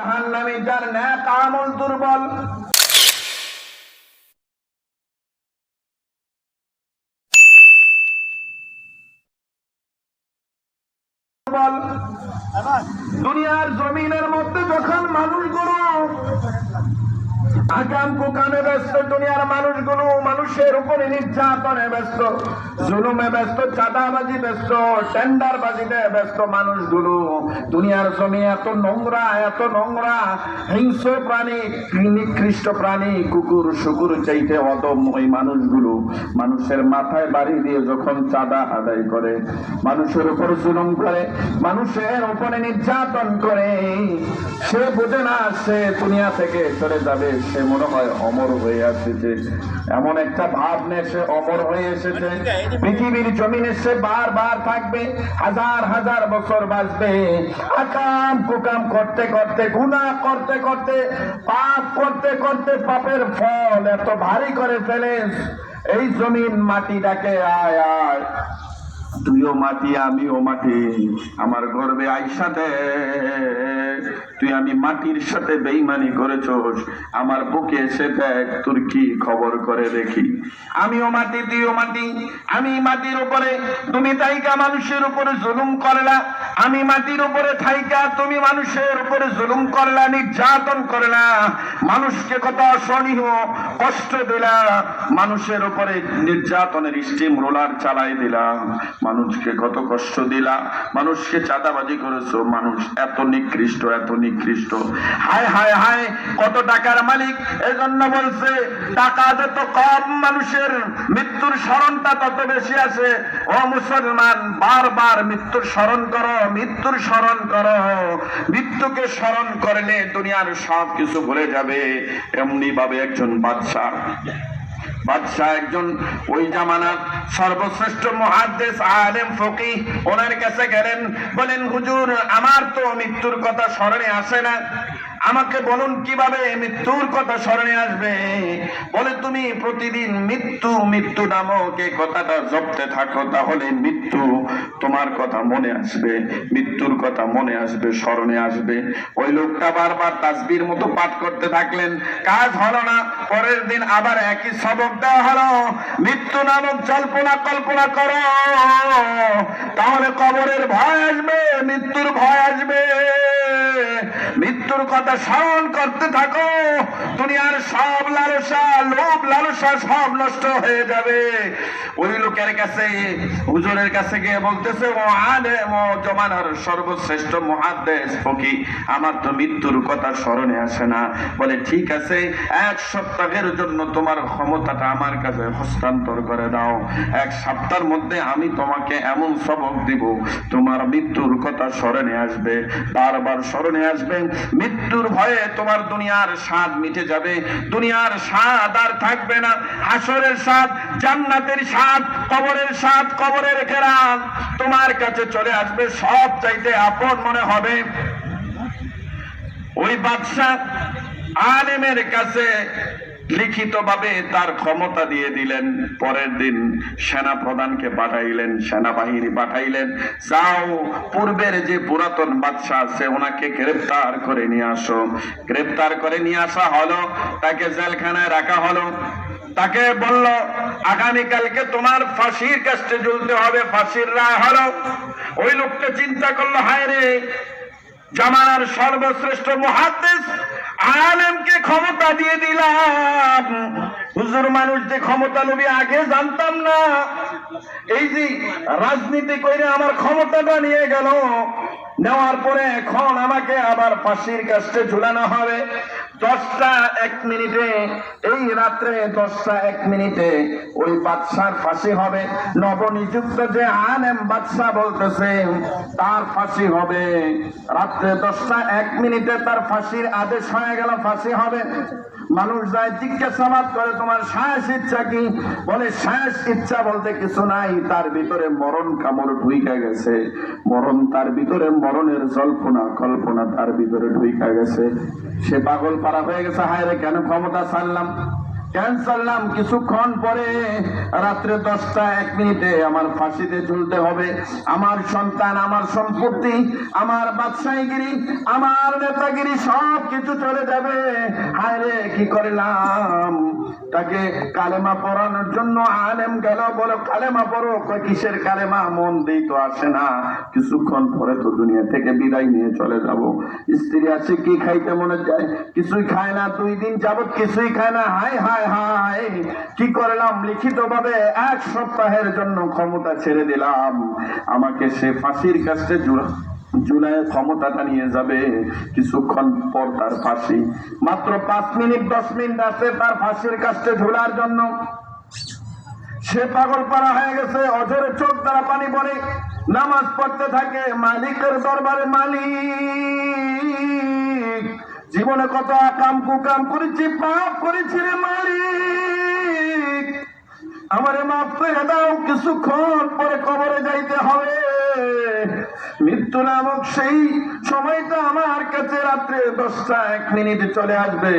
জাহান্নামী যার ন্যাক আমল দুর্বল। দুনিয়ার জমিনের মধ্যে যখন মানুষগুলো আগাম কুকামে ব্যস্ত, দুনিয়ার মানুষগুলো মানুষের উপরে নির্যাতনে ব্যস্ত, জুলুমে ব্যস্ত, চাঁদাবাজি ব্যস্ত, টেন্ডারবাজিতে ব্যস্ত মানুষগুলো। দুনিয়ার জমি এত নোংরা এত নোংরা, হিংস্র প্রাণী, নিকৃষ্ট প্রাণী, কুকুর, শুকুর চাইতে অদম ওই মানুষগুলো। মানুষের মাথায় বাড়ি দিয়ে যখন চাঁদা আদায় করে, মানুষের উপর জুলুম করে, মানুষের উপরে নির্যাতন করে, সে বোঝে না সে দুনিয়া থেকে চলে যাবে সে মনে হয় অমর হয়ে আসছে এমন একটা ভাব নিয়ে সে অমর হয়ে এসেছে। পৃথিবীর জমিনে সে বারবার থাকবে, হাজার হাজার বছর বাঁচবে। আকাম কুকাম করতে করতে, গুনাহ করতে করতে, পাপ করতে করতে পাপের ফল এত ভারী করে ফেলে এই জমিন মাটি ডাকে আয় আয়। তুইও মাটি, আমিও মাটি, আমার গর্বে আইসা দে। তুই আমি মাটির সাথে বেইমানি করেছোস, আমার বুকে এসে দেখ তোর কি খবর করে দেখি। আমিও মাটি, তুইও মাটি, আমি মাটির উপরে, তুমি তাইকা মানুষের উপরে জুলুম করলা। আমি মাটির উপরে থাইকা তুমি মানুষের উপরে জুলুম করলা, নির্যাতন করলা। মানুষকে কত অসহনীয় কষ্ট দিলা, মানুষের উপরে নির্যাতনের স্টিম রোলার চালাই দিলা। মানুষকে কত কষ্ট দিলা, মানুষকে চাঁদাবাজি করেছ, মানুষ এত নিকৃষ্ট এত নিকৃষ্ট। হায় হায় হায়, কত টাকার মালিক, এজন্য বলছে, টাকা যত কম মানুষের মৃত্যুর স্মরণটা তত বেশি আছে। ও মুসলমান, বারবার মৃত্যুর স্মরণ করো, মৃত্যুর স্মরণ করো। মৃত্যুকে স্মরণ করলে দুনিয়ার সব কিছু ভুলে যাবে। এমনি ভাবে একজন বাদশাহ। বাদশাহ একজন ওই জামানার সর্বশ্রেষ্ঠ মহাদ্দেশ আলেম ফকি ওনার কাছে গেলেন, বলেন, হুজুর, আমার তো মৃত্যুর কথা স্মরণে আসে না। আমাকে বলুন কীভাবে মৃত্যুর কথা স্মরণে আসবে? বলে তুমি প্রতিদিন মৃত্যু মৃত্যু নামক এই কথাটা জপতে থাকো, তাহলে মৃত্যু তোমার কথা মনে আসবে, মৃত্যুর কথা মনে আসবে, স্মরণে আসবে। ওই লোকটা বারবার তাসবির মতো পাঠ করতে থাকলেন, কাজ হলো না, পরের দিন আবার একই সবক দেওয়া হলো, মৃত্যু নামক জল্পনা কল্পনা করো, তাহলে কবরের ভয় আসবে, মৃত্যুর ভয় আসবে। মৃত্যুর কথা স্মরণ করতে থাকো। দুনিয়ার সব লালসা, লোভ লালসা সব নষ্ট হয়ে যাবে। ওই লোকের কাছে, হুজুরের কাছে গিয়ে বলতেছে, ও আলেম ও জমানার সর্বশ্রেষ্ঠ মহাদেশ ফকি আমার তো মৃত্যুর কথা স্মরণে আসে না। বলে, ঠিক আছে, এক সপ্তাহের জন্য তোমার ক্ষমতাটা আমার কাছে হস্তান্তর করে দাও। এক সপ্তাহের মধ্যে আমি তোমাকে এমন সবক দিব, তোমার মৃত্যুর কথা স্মরণে আসবে, বারবার স্মরণে আসবে। মৃত্যুর ভয়ে তোমার দুনিয়ার স্বাদ মিটে যাবে। দুনিয়ার স্বাদ আর থাকবে না। হাসরের স্বাদ, জান্নাতের স্বাদ, কবরের স্বাদ, কবরের ঘেরান তোমার কাছে চলে আসবে সব চাইতে আপন মনে হবে। ওই বাদশাহ আলেমের কাছে লিখিতভাবে তার ক্ষমতা দিয়ে দিলেন। পরের দিন সেনা প্রধানকে পাঠাইলেন, সেনাবাহিনী পাঠাইলেন। যাও, পূর্বের যে পুরাতন বাদশাহ আছে, ওনাকে গ্রেপ্তার করে নিয়ে আসো। গ্রেপ্তার করে নিয়ে আসা হলো, তাকে জেলখানায় রাখা হলো। তাকে বলল, আগামীকালকে তোমার ফাঁসির কাছে ঝুলতে হবে, ফাঁসির রায় হলো। ওই লোকটা চিন্তা করল হায় রে জামানার সর্বশ্রেষ্ঠ মহাদেশ আলেমকে ক্ষমতা দিয়ে দিলাম। হুজুর মানুষ যে ক্ষমতা নবী আগে জানতাম না। এই যে রাজনীতি করে আমার ক্ষমতাটা নিয়ে গেল, নেওয়ার পরে এখন আমাকে আবার ফাঁসির কাছে ঝুলানো হবে। দশটা এক মিনিটে, এই রাত্রে দশটা এক মিনিটে ওই বাদশার ফাঁসি হবে। নবনিযুক্ত যে আলেম বাদশাহ বলতেছে, তার ফাঁসি হবে। রাত্রে দশটা এক মিনিটে তার ফাঁসির আদেশ হয়ে গেল, ফাঁসি হবে। মানুষ যায় জিজ্ঞাসাবাদ করে, তোমার শেষ ইচ্ছা কি? বলে শেষ ইচ্ছা বলতে কিছু নাই, তার ভিতরে মরণ কামড় ঢুইকা গেছে। মরণ তার ভিতরে মরণের জল্পনা, কল্পনা তার ভিতরে ঢুইকা গেছে। সে পাগল পারা হয়ে গেছে, হায় রে, কেন ক্ষমতা ছাড়লাম? কেন ছাড়লাম? কিছুক্ষণ পরে রাত্রে দশটা, এক মিনিটে আমার ফাঁসিতে ঝুলতে হবে। আমার সন্তান, আমার সম্পত্তি, আমার বাদশাহীগিরি, আমার নেতাগিরি সব কিছু চলে যাবে। হায় রে, কি করলাম? তাকে কালেমা পড়ানোর জন্য আলেম গেল বলো কালেমা পড়ো। কিসের কালেমা? মন দিই তো আসে না। কিছুক্ষণ পরে তো দুনিয়া থেকে বিদায় নিয়ে চলে যাব। স্ত্রী আছে কি খাইতে মনে যায় কিছুই খায় না। দুই দিন যাবত কিছুই খায় না। হায় হায় হায়! কি করলাম? লিখিত ভাবে এক সপ্তাহের জন্য ক্ষমতা ছেড়ে দিলাম। আমাকে সে ফাঁসির কাছে জুড়া জুলাই ক্ষমতাটা নিয়ে যাবে কিছুক্ষণ পর তার ফাঁসি। মাত্র পাঁচ মিনিট, দশ মিনিট আছে তার ফাঁসির কাছে ঝুলার জন্য। সে পাগল পাড়া হয়ে গেছে অজরে চোখ দ্বারা পানি পড়ে, নামাজ পড়তে থাকে, মালিকের দরবারে মালিক। জীবনে কত আকাম কুকাম করেছি, পাপ করেছি রে মালিক। আমারে মাফ করে দাও, কিছুক্ষণ পরে কবরে যাইতে হবে। মৃত্যু নামক সেই সময়টা আমার কাছে রাত্রে দশটা এক মিনিট চলে আসবে।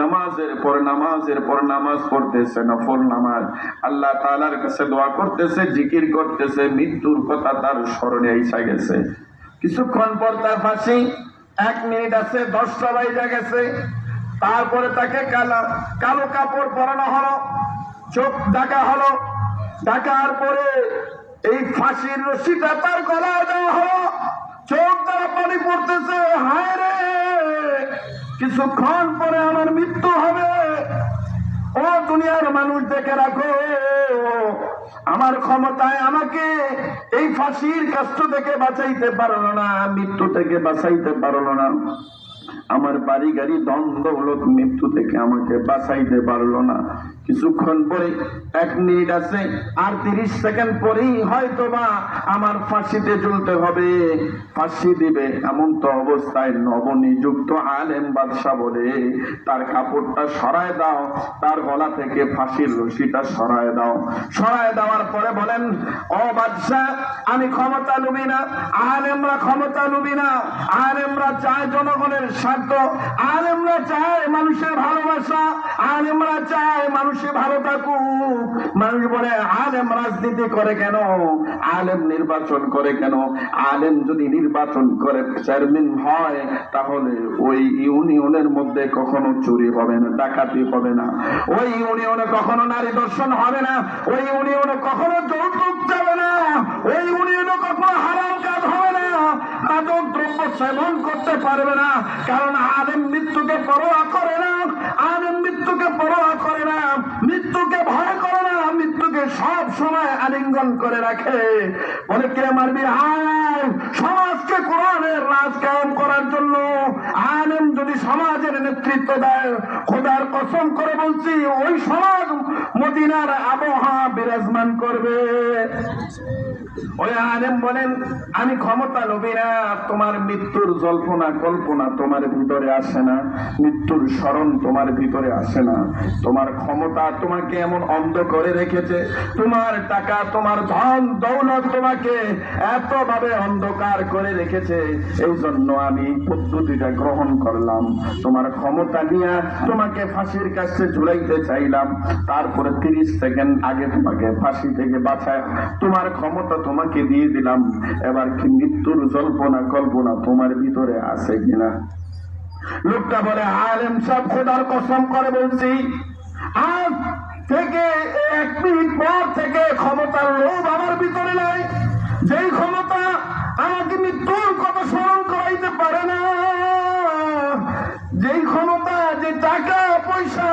নামাজের পর নামাজের পর নামাজ পড়তেছে, নফল নামাজ। আল্লাহ তালার কাছে দোয়া করতেছে, জিকির করতেছে, মৃত্যুর কথা তার স্মরণে আইসা গেছে। কিছুক্ষণ পর তার ফাঁসি, এক মিনিট আছে, দশটা বাইজা গেছে। তারপরে তাকে কালো কালো কাপড় পরানো হলো, চোখ ডাকা হলো। ডাকার পরে এই ফাঁসির রশিটা তার গলায় দেওয়া হলো। চোখ দ্বারা পানি পড়তেছে, হায় রে! কিছুক্ষণ পরে আমার মৃত্যু হবে। ও দুনিয়ার মানুষ দেখে রাখো, আমার ক্ষমতায় আমাকে এই ফাঁসির কষ্ট থেকে বাঁচাইতে পারল না, মৃত্যু থেকে বাঁচাইতে পারল না। আমার বাড়ি গাড়ি দ্বন্দ্ব হলো, মৃত্যু থেকে আমাকে বাঁচাইতে পারল না। কিছুক্ষণ পরে এক মিনিট আছে, আর তিরিশ সেকেন্ড পরেই হয়তো বা আমার ফাঁসিতে ঝুলতে হবে। ফাঁসি দিবে এমন তো অবস্থায় নবনিযুক্ত আলেম বাদশাহ বলে, তার কাপড়টা সরায় দাও, তার গলা থেকে ফাঁসির রশিটা সরায় দাও। সরায় দেওয়ার পরে বলেন, ও বাদশাহ, আমি ক্ষমতা লুবি না, আলেমরা ক্ষমতা লুবি না, আলেমরা চায় জনগণের স্বার্থ আলেমরা চায় মানুষের ভালোবাসা, আলেমরা চায় মানুষে ভালো থাকুক। মানুষ বলে, আলেম রাজনীতি করে কেন? আলেম নির্বাচন করে কেন? আলেম যদি নির্বাচন করে চেয়ারম্যান হয়, তাহলে ওই ইউনিয়নের মধ্যে কখনো চুরি হবে না, ডাকাতি হবে না। ওই ইউনিয়নে কখনো নারী দর্শন হবে না। ওই ইউনিয়নে কখনো যৌতুক যাবে না ওই ইউনিয়নে কখনো হারাম কাজ হবে না মাদক দ্রব্য সেবন করতে পারবে না। কারণ আলেম মৃত্যুকে পরোয়া করে না। আলেম মৃত্যুকে পরোয়া করে না। মৃত্যুকে ভয় করে না। মৃত্যুকে সব সময় আলিঙ্গন করে রাখে। বলে, কে মারবি? হায় সমাজকে কোরআনের রাজ কায়েম করার জন্য আলেম যদি সমাজের নেতৃত্ব দেয়, খোদার কসম করে বলছি, ওই সমাজ মদিনার আবহাওয়া বিরাজমান করবে। ওই আলেম বলেন, আমি ক্ষমতা লবি না, তোমার মৃত্যুর জল্পনা, কল্পনা তোমার ভিতরে আসে না, মৃত্যুর স্মরণ তোমার ভিতরে আসে না। তোমার ক্ষমতা তোমাকে এমন অন্ধ করে রেখেছে, তোমার টাকা, তোমার ধন, দৌলত তোমাকে এত ভাবে অন্ধকার করে রেখেছে। এই জন্য আমি পদ্ধতিটা গ্রহণ করলাম। তোমার ক্ষমতা নিয়ে তোমাকে ফাঁসির কাছে ঝুলাইতে চাইলাম। তারপরে তিরিশ সেকেন্ড আগে তোমাকে ফাঁসি থেকে বাঁচায়। তোমার ক্ষমতা তোমাকে দিয়ে দিলাম। এবার কি মৃত্যুর জল্পনা কল্পনা তোমার ভিতরে আছে কিনা? লোকটা বলে, আলেম সব খোদার কসম করে বলছি, আজ থেকে এক মিনিট পর থেকে ক্ষমতার লোভ আমার ভিতরে নাই। যেই ক্ষমতা আমাকে মৃত্যুর কথা স্মরণ করাইতে পারে না, যেই ক্ষমতা, যে টাকা, পয়সা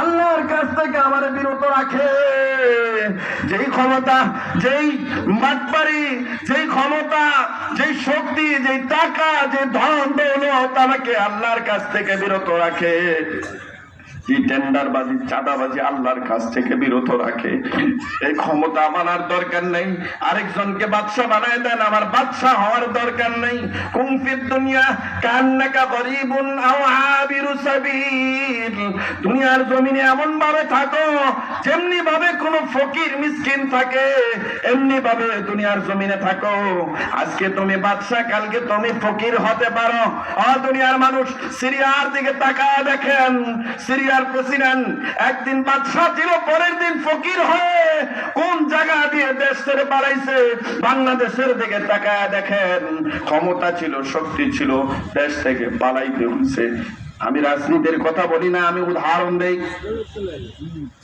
আল্লাহর কাছ থেকে আমার বিরত রাখে যেই ক্ষমতা, যেই মাতবাড়ি, যেই ক্ষমতা, যেই শক্তি, যেই টাকা যে ধন দৌলত আমাকে আল্লাহর কাছ থেকে বিরত রাখে। এই টেন্ডারবাজি, চাঁদাবাজি আল্লাহর কাছ থেকে বিরত রাখে। এই ক্ষমতা মানার দরকার নেই। আরেকজনকে বাদশা বানায় দেন, আমার বাদশা হওয়ার দরকার নেই। কুমফির দুনিয়া, কান্নাকা গরিবুন আও আবিরু সাবিল। দুনিয়ার জমিনে এমন ভাবে থাকো যেমনি ভাবে কোন ফকির মিসকিন থাকে এমনি ভাবে দুনিয়ার জমিনে থাকো। আজকে তুমি বাদশা, কালকে তুমি ফকির হতে পারো। অ, দুনিয়ার মানুষ, সিরিয়ার দিকে তাকায় দেখেন। সিরিয়া ইন্ডিয়ার প্রেসিডেন্ট একদিন বাদশাহ ছিল, পরের দিন ফকির হয়ে কোন জায়গা দিয়ে দেশ ছেড়ে পালাইছে? বাংলাদেশের দিকে তাকায় দেখেন, ক্ষমতা ছিল, শক্তি ছিল, দেশ থেকে পালাইতে হচ্ছে আমি রাজনীতির কথা বলি না, আমি উদাহরণ দেই।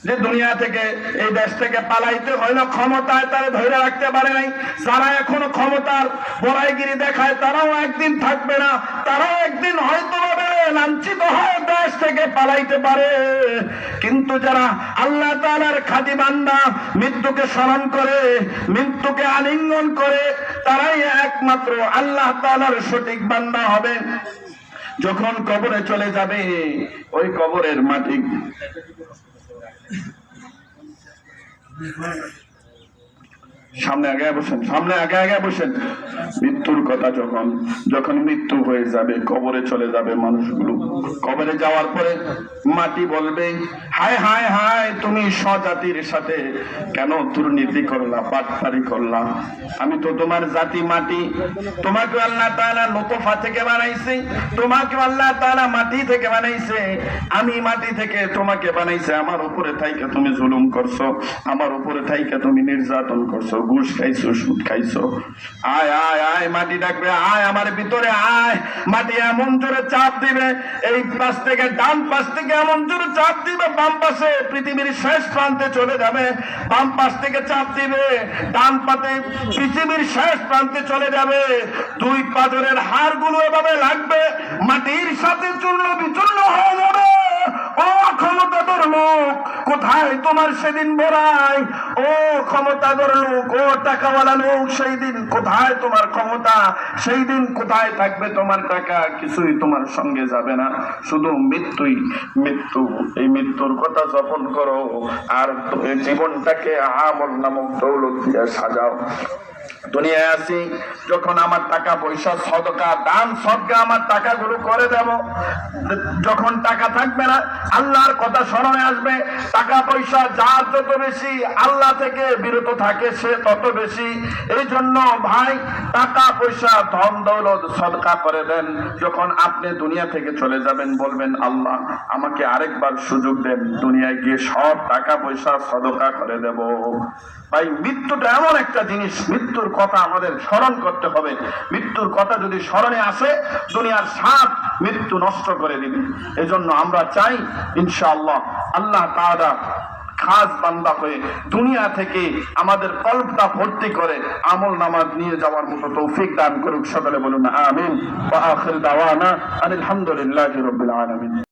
যে দুনিয়া থেকে, এই দেশ থেকে পালাইতে হইল ক্ষমতায় তারা ধরে রাখতে পারে নাই। যারা এখনও ক্ষমতার বড়াইগিরি দেখায়, তারাও একদিন থাকবে না, তারাও একদিন হয়তো হবে লাঞ্ছিত হয়ে দেশ থেকে পালাইতে পারে। কিন্তু যারা আল্লাহ তাআলার খাদি বান্দা মৃত্যুকে স্মরণ করে, মৃত্যুকে আলিঙ্গন করে, তারাই একমাত্র আল্লাহ তালার সঠিক বান্দা হবে। যখন কবরে চলে যাবে, ওই কবরের মাটি সামনে আগে বসেন, সামনে আগে আগে বসেন। মৃত্যুর কথা যখন যখন মৃত্যু হয়ে যাবে, কবরে চলে যাবে মানুষগুলো। কবরে যাওয়ার পরে মাটি বলবে, হায় হায় হায়, তুমি স্বজাতির সাথে কেন দুর্নীতি করলা পাটপারি করলা? আমি তো তোমার জাতি মাটি। তোমাকে আল্লাহ তাআলা লোতফা থেকে বানাইছে তোমাকে আল্লাহ তাআলা মাটি থেকে বানাইছে। আমি মাটি থেকে তোমাকে বানাইছে। আমার উপরে থাইকে তুমি জুলুম করছ, আমার উপরে থাইকে তুমি নির্যাতন করছ। ঘুষ খাইছো, সুদ খাইছো। আয় আয় আয়, মাটি ডাকবে, আয় আমার ভিতরে, আয়। মাটি এমন জোরে চাপ দিবে, এই পাশ থেকে, ডান পাশ থেকে এমন জোরে চাপ দিবে, বাম পাশে পৃথিবীর শেষ প্রান্তে চলে যাবে। বাম পাশ থেকে চাপ দিবে, ডান পাতে পৃথিবীর শেষ প্রান্তে চলে যাবে। দুই পাজরের হাড়গুলো এভাবে লাগবে, মাটির সাথে চূর্ণ বিচূর্ণ হয়ে যাবে। ক্ষমতাধর লোক, কোথায় তোমার সেদিন বড়াই? ও ক্ষমতাধর লোক, ও টাকাওয়ালা লোক, সেই দিন কোথায় তোমার ক্ষমতা? সেই দিন কোথায় থাকবে তোমার টাকা? কিছুই তোমার সঙ্গে যাবে না। শুধু মৃত্যুই মৃত্যু। এই মৃত্যুর কথা যপন করো। আর জীবনটাকে আমল নামক দৌলত দিয়ে সাজাও। দুনিয়ায় আছি, যখন আমার টাকা পয়সা, সদকা, দান, সদকা আমার টাকাগুলো করে দেব। যখন টাকা থাকবে না, আল্লাহর কথা স্মরণে আসবে, টাকা পয়সা যার যত বেশি আল্লাহ থেকে বিরত থাকে, সে তত বেশি। এই জন্য ভাই, টাকা পয়সা, ধন, দৌলত, সদকা করে দেন। যখন আপনি দুনিয়া থেকে চলে যাবেন, বলবেন, আল্লাহ, আমাকে আরেকবার সুযোগ দেন, দুনিয়ায় গিয়ে সব টাকা পয়সা, সদকা করে দেব। ভাই, মৃত্যুটা এমন একটা জিনিস, মৃত্যুর কথা আমাদের স্মরণ করতে হবে। মৃত্যুর কথা যদি স্মরণে আসে, দুনিয়ার সাপ মৃত্যু নষ্ট করে দিবে। এজন্য আমরা চাই, ইনশাআল্লাহ, আল্লাহ তাআলা খাস বান্দা হয়ে দুনিয়া থেকে আমাদের কল্পটা ভর্তি করে আমল নামাজ নিয়ে যাওয়ার মতো তৌফিক দান করুক। সকলে বলুন, আমিন। আলহামদুলিল্লাহি রাব্বিল আলামিন।